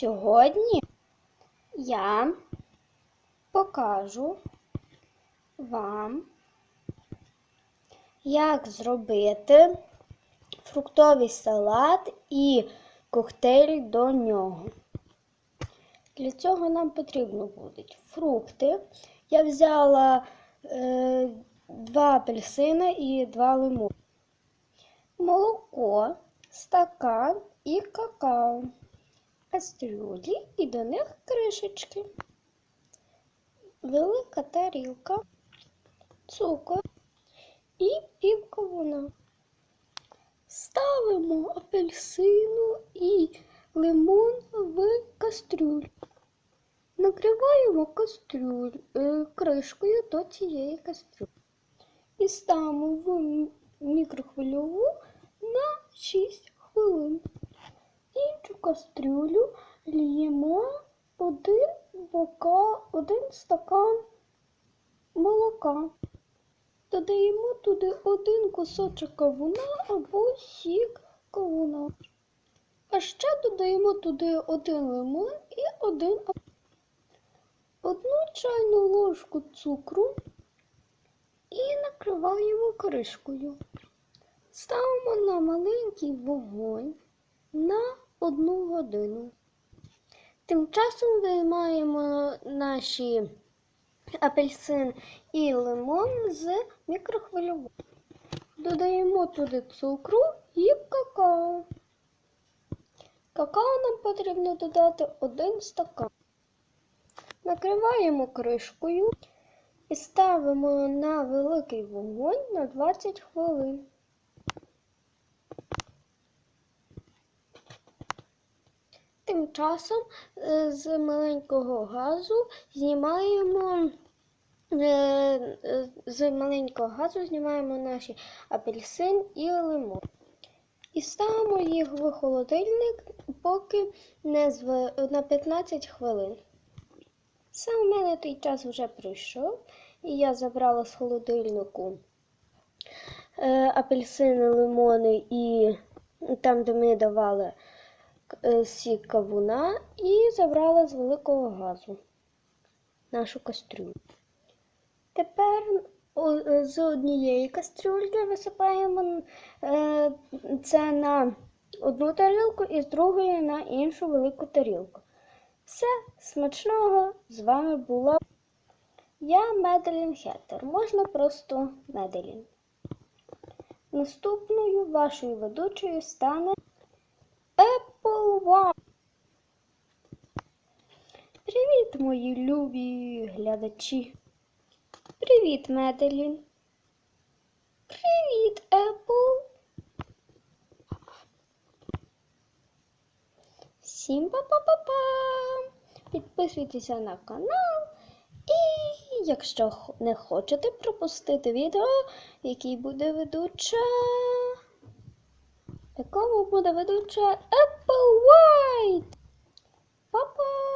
Сьогодні я покажу вам, як зробити фруктовий салат і коктейль до нього. Для цього нам потрібно будуть фрукти. Я взяла е, два апельсини і два лимони, молоко, стакан і какао, кастрюлі і до них кришечки, велика тарілка, цукор і пів кавуна. Ставимо апельсину і лимон в кастрюлю. Накриваємо кастрюль е, кришкою до цієї кастрюлі. І ставимо в мікрохвильову на 6 хвилин. Іншу кастрюлю ліємо один, бока, один стакан молока. Додаємо туди один кусочок кавуна або сік кавуна. А ще додаємо туди один лимон і один одну чайну ложку цукру і накриваємо кришкою. Ставимо на маленький вогонь на одну годину. Тим часом виймаємо наші апельсин і лимон з мікрохвильового. Додаємо туди цукру і какао. Какао нам потрібно додати один стакан. Накриваємо кришкою і ставимо на великий вогонь на 20 хвилин. Тим часом е, з маленького газу знімаємо е, е, з маленького газу знімаємо наші апельсин і лимон. І ставимо їх в холодильник, поки не зв... на 15 хвилин. Саме в мене той час вже пройшов, і я забрала з холодильнику апельсини, лимони і там, де ми давали сік кавуна, і забрала з великого газу нашу кастрюлю. Тепер е, з однієї кастрюльки висипаємо е, це на одну тарілку і з другої на іншу велику тарілку. Все смачного з вами була я Меделін Хеттер. Можна просто Меделін. Наступною вашою ведучою стане Apple One. Привіт, мої любі глядачі. Привіт, Меделін. Привіт, Apple. Всім па-па-па-па! Підписуйтеся на канал. І якщо не хочете пропустити відео, який буде ведуча. Якому буде ведуча Apple White. Па-па!